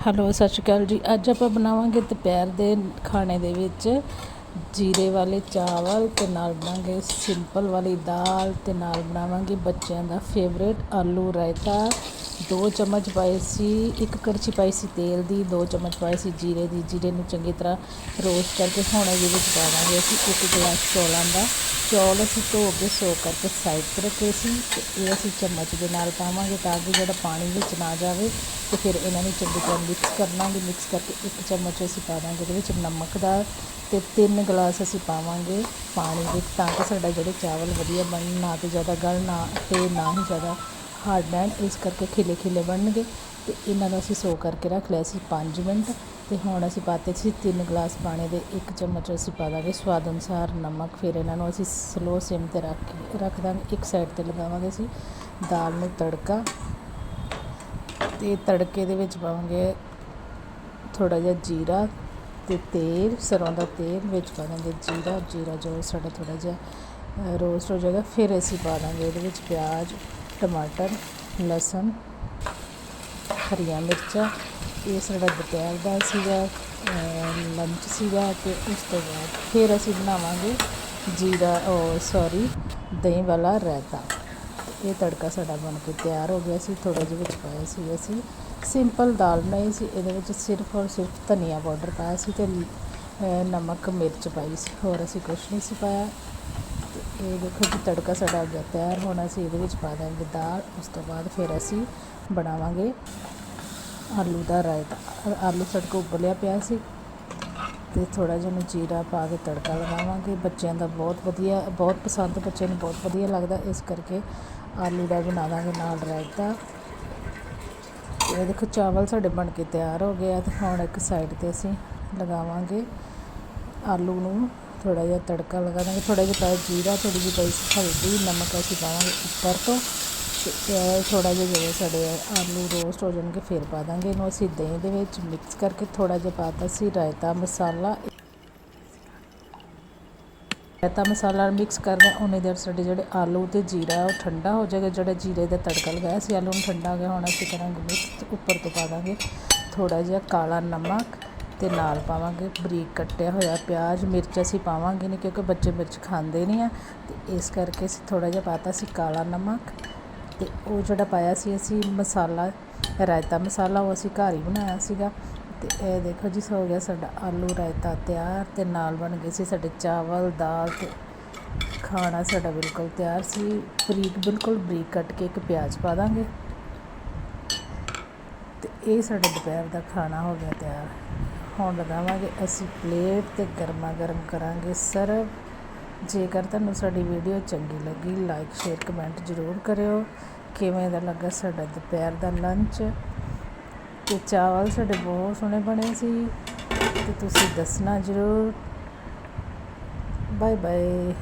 Hello, ਸਤਿ ਸ਼੍ਰੀ ਅਕਾਲ ਜੀ। ਅੱਜ ਆਪਾਂ ਬਣਾਵਾਂਗੇ ਦੁਪਹਿਰ ਦੇ ਖਾਣੇ ਦੇ ਵਿੱਚ ਜੀਰੇ ਵਾਲੇ ਚਾਵਲ ਤੇ ਨਾਲ ਬਣਾਵਾਂਗੇ ਸਿੰਪਲ ਵਾਲੀ ਦਾਲ ਤੇ ਨਾਲ ਬਣਾਵਾਂਗੇ ਬੱਚਿਆਂ ਦਾ ਫੇਵਰੇਟ ਆਲੂ ਰਾਇਤਾ। ਦੋ ਚਮਚ ਪਾਏ ਸੀ, ਇੱਕ ਕੜਛੀ ਪਾਈ ਸੀ ਤੇਲ ਦੀ, ਦੋ ਚਮਚ ਪਾਏ ਸੀ ਜੀਰੇ ਦੀ, ਜੀਰੇ ਨੂੰ ਚੰਗੀ ਤਰ੍ਹਾਂ ਰੋਸਟ ਕਰਕੇ ਹੁਣ ਇਹਦੇ ਵਿੱਚ ਪਾਵਾਂਗੇ ਅਸੀਂ ਇੱਕ ਗਲਾਸ ਚੌਲਾਂ ਦਾ। ਚੌਲ ਅਸੀਂ ਧੋ ਕੇ ਸੋ ਕਰਕੇ ਸਾਈਡ ਤੇ ਰੱਖੇ ਸੀ ਤੇ ਇਹ ਅਸੀਂ ਚਮਚ ਦੇ ਨਾਲ ਪਾਵਾਂਗੇ ਤਾਂ ਕਿ ਜਿਹੜਾ ਪਾਣੀ ਵਿੱਚ ਨਾ ਜਾਵੇ ਤੇ ਫਿਰ ਇਹਨਾਂ ਨੂੰ ਚੰਗੀ ਤਰ੍ਹਾਂ ਮਿਕਸ ਕਰ ਲਾਂਗੇ ਮਿਕਸ ਕਰਕੇ ਇੱਕ ਚਮਚ ਅਸੀਂ ਪਾ ਦਾਂਗੇ ਇਹਦੇ ਵਿੱਚ ਨਮਕ ਦਾ ਤੇ ਤਿੰਨ ਗਲਾਸ ਅਸੀਂ ਪਾਵਾਂਗੇ ਪਾਣੀ ਦੇ ਤਾਂ ਕਿ ਸਾਡਾ ਜਿਹੜੇ ਚਾਵਲ ਵਧੀਆ ਬਣਨ, ਨਾ ਤੇ ਜ਼ਿਆਦਾ ਗਲ ਨਾ, ਤੇ ਨਾ ਹੀ ਜ਼ਿਆਦਾ ਹਾਰਡ ਰਹਿਣ ਇਸ ਕਰਕੇ ਖਿਲੇ ਖਿਲੇ ਬਣਨਗੇ। ਅਤੇ ਇਹਨਾਂ ਦਾ ਅਸੀਂ ਸੋ ਕਰਕੇ ਰੱਖ ਲਿਆ ਸੀ 5 ਮਿੰਟ। ਅਤੇ ਹੁਣ ਅਸੀਂ ਪਾਤੇ ਸੀ ਤਿੰਨ ਗਲਾਸ ਪਾਣੀ ਦੇ ਇੱਕ ਚਮਚ ਅਸੀਂ ਪਾ ਦਾਂਗੇ ਸਵਾਦ ਅਨੁਸਾਰ ਨਮਕ। ਫਿਰ ਇਹਨਾਂ ਨੂੰ ਅਸੀਂ ਸਲੋ ਸਿਮ ਤੇ ਰੱਖ ਕੇ ਰੱਖ ਦਾਂਗੇ। ਇੱਕ ਸਾਈਡ ਤੇ ਲਗਾਵਾਂਗੇ ਅਸੀਂ ਦਾਲ ਨੂੰ ਤੜਕਾ। ਤੇ ਤੜਕੇ ਦੇ ਵਿੱਚ ਪਾਵਾਂਗੇ ਥੋੜਾ ਜਿਹਾ ਜੀਰਾ ਤੇ ਤੇਲ ਸਰੋਂ ਦਾ ਤੇਲ ਵਿੱਚ ਪਾ ਦਾਂਗੇ ਜੀਰਾ। ਜੀਰਾ ਜੋ ਸਾਡਾ ਥੋੜਾ ਜਿਹਾ ਰੋਸਟ ਹੋ ਜਾਏਗਾ। ਫਿਰ ਅਸੀਂ ਪਾ ਦਾਂਗੇ ਇਹਦੇ ਵਿੱਚ ਪਿਆਜ਼। ਟਮਾਟਰ, ਲਸਣ, ਹਰੀਆਂ ਮਿਰਚਾਂ, ਇਹ ਸਾਡਾ ਦੁਪਹਿਰ ਦਾ ਸੀਗਾ ਲੰਚ ਸੀਗਾ ਅਤੇ ਉਸ ਤੋਂ ਬਾਅਦ ਫਿਰ ਅਸੀਂ ਬਣਾਵਾਂਗੇ ਜੀਰਾ, ਉਹ ਸੌਰੀ ਦਹੀਂ ਵਾਲਾ ਰਾਇਤਾ। ਇਹ ਤੜਕਾ ਸਾਡਾ ਬਣ ਕੇ ਤਿਆਰ ਹੋ ਗਿਆ ਸੀ ਥੋੜਾ ਜਿਹਾ ਵਿੱਚ ਪਾਇਆ ਸੀ ਅਸੀਂ। ਸਿੰਪਲ ਦਾਲ ਬਣਾਈ ਸੀ, ਇਹਦੇ ਵਿੱਚ ਸਿਰਫ ਔਰ ਸਿਰਫ ਧਨੀਆ ਪਾਊਡਰ ਪਾਇਆ ਸੀ ਤੇ ਨਮਕ, ਮਿਰਚ ਪਾਈ ਸੀ, ਹੋਰ ਅਸੀਂ ਕੁਝ ਨਹੀਂ ਸੀ ਪਾਇਆ। ਇਹ ਦੇਖੋ ਜੀ, ਤੜਕਾ ਸਾਡਾ ਅੱਗੇ ਤਿਆਰ ਹੋਣਾ ਸੀ, ਇਹਦੇ ਵਿੱਚ ਪਾ ਦਾਂਗੇ ਦਾਲ, ਉਸ ਤੋਂ ਬਾਅਦ ਫਿਰ ਅਸੀਂ ਬਣਾਵਾਂਗੇ ਆਲੂ ਦਾ ਰਾਇਤਾ। ਆਲੂ ਸੜਕ ਉਬਲਿਆ ਪਿਆ ਸੀ ਤੇ ਥੋੜਾ ਜਿਹਾ ਨੂੰ ਜੀਰਾ ਪਾ ਕੇ ਤੜਕਾ ਲਗਾਵਾਂਗੇ। ਬੱਚਿਆਂ ਦਾ ਬਹੁਤ ਵਧੀਆ, ਬਹੁਤ ਪਸੰਦ, ਬੱਚਿਆਂ ਨੂੰ ਬਹੁਤ ਵਧੀਆ ਲੱਗਦਾ। ਇਸ ਕਰਕੇ ਆਲੂ ਦਾ ਬਣਾ ਦਾਂਗੇ ਨਾਲ ਰਾਇਤਾ। ਇਹ ਦੇਖੋ, ਚਾਵਲ ਸਾਡੇ ਬਣ ਕੇ ਤਿਆਰ ਹੋ ਗਏ ਆ ਤੇ ਹੁਣ ਇੱਕ ਸਾਈਡ ਤੇ ਅਸੀਂ ਲਗਾਵਾਂਗੇ ਆਲੂ ਨੂੰ। ਥੋੜ੍ਹਾ ਜਿਹਾ ਤੜਕਾ ਲਗਾ ਦਾਂਗੇ, ਥੋੜ੍ਹਾ ਜਿਹਾ ਪਾਇਆ ਜੀਰਾ, ਥੋੜ੍ਹੀ ਜਿਹੀ ਪਾਈ ਹਲਦੀ, ਨਮਕ ਅਸੀਂ ਪਾਵਾਂਗੇ ਉੱਪਰ ਤੋਂ ਥੋੜ੍ਹਾ ਜਿਹਾ ਜਿਵੇਂ ਸਾਡੇ ਆਲੂ ਰੋਸਟ ਹੋ ਜਾਣਗੇ, ਫਿਰ ਪਾ ਦਾਂਗੇ ਇਹਨੂੰ। ਅਸੀਂ ਦਹੀਂ ਦੇ ਵਿੱਚ ਮਿਕਸ ਕਰਕੇ ਥੋੜ੍ਹਾ ਜਿਹਾ ਪਾਤਾ ਸੀ ਰਾਇਤਾ ਮਸਾਲਾ। ਰਾਇਤਾ ਮਸਾਲਾ ਮਿਕਸ ਕਰਦਾ ਉਹਨੇ ਦੇਰ ਸਾਡੇ ਜਿਹੜੇ ਆਲੂ ਤੇ ਜੀਰਾ, ਉਹ ਠੰਡਾ ਹੋ ਜਾਏਗਾ। ਜਿਹੜਾ ਜੀਰੇ ਦਾ ਤੜਕਾ ਲਗਾਇਆ ਸੀ, ਆਲੂ ਨੂੰ ਠੰਡਾ ਹੋ ਗਿਆ, ਹੁਣ ਅਸੀਂ ਕਰਾਂਗੇ ਮਿਕਸ ਉੱਪਰ ਤੋਂ ਪਾ ਦਾਂਗੇ ਥੋੜਾ ਜਿਹਾ ਕਾਲਾ ਨਮਕ। ਅਤੇ ਨਾਲ ਪਾਵਾਂਗੇ ਬਰੀਕ ਕੱਟਿਆ ਹੋਇਆ ਪਿਆਜ਼, ਮਿਰਚ ਅਸੀਂ ਪਾਵਾਂਗੇ ਨਹੀਂ ਕਿਉਂਕਿ ਬੱਚੇ ਮਿਰਚ ਖਾਂਦੇ ਨਹੀਂ ਆ। ਅਤੇ ਇਸ ਕਰਕੇ ਅਸੀਂ ਥੋੜ੍ਹਾ ਜਿਹਾ ਪਾਤਾ ਸੀ ਕਾਲਾ ਨਮਕ ਅਤੇ ਉਹ ਜਿਹੜਾ ਪਾਇਆ ਸੀ ਅਸੀਂ ਮਸਾਲਾ, ਰਾਇਤਾ ਮਸਾਲਾ ਉਹ ਅਸੀਂ ਘਰ ਹੀ ਬਣਾਇਆ ਸੀਗਾ। ਤੇ ਇਹ ਦੇਖੋ ਜੀ ਹੋ ਗਿਆ ਸਾਡਾ ਆਲੂ ਰਾਇਤਾ ਤਿਆਰ ਤੇ ਨਾਲ ਬਣ ਗਏ ਸੀ ਸਾਡੇ ਚਾਵਲ, ਦਾਲ ਤੇ ਖਾਣਾ ਸਾਡਾ ਬਿਲਕੁਲ ਤਿਆਰ ਸੀ। ਬਰੀਕ, ਬਿਲਕੁਲ ਬਰੀਕ ਕੱਟ ਕੇ ਇੱਕ ਪਿਆਜ਼ ਪਾ ਦਾਂਗੇ। ਤੇ ਇਹ ਸਾਡਾ ਦੁਪਹਿਰ ਦਾ ਖਾਣਾ ਹੋ ਗਿਆ ਤਿਆਰ। ਹੁਣ ਲਗਾਵਾਂਗੇ ਅਸੀਂ ਪਲੇਟ ਤੇ ਗਰਮਾ ਗਰਮ ਕਰਾਂਗੇ ਸਰਵ। ਜੇਕਰ ਤੁਹਾਨੂੰ ਸਾਡੀ ਵੀਡੀਓ ਚੰਗੀ ਲੱਗੀ ਲਾਈਕ ਸ਼ੇਅਰ ਕਮੈਂਟ ਜ਼ਰੂਰ ਕਰਿਓ। ਕਿਵੇਂ ਦਾ ਲੱਗਾ ਸਾਡਾ ਦੁਪਹਿਰ ਦਾ ਲੰਚ ਤੇ ਚਾਵਲ ਸਾਡੇ ਬਹੁਤ ਸੋਹਣੇ ਬਣੇ ਸੀ। ਤੇ ਤੁਸੀਂ ਦੱਸਣਾ ਜ਼ਰੂਰ। Bye bye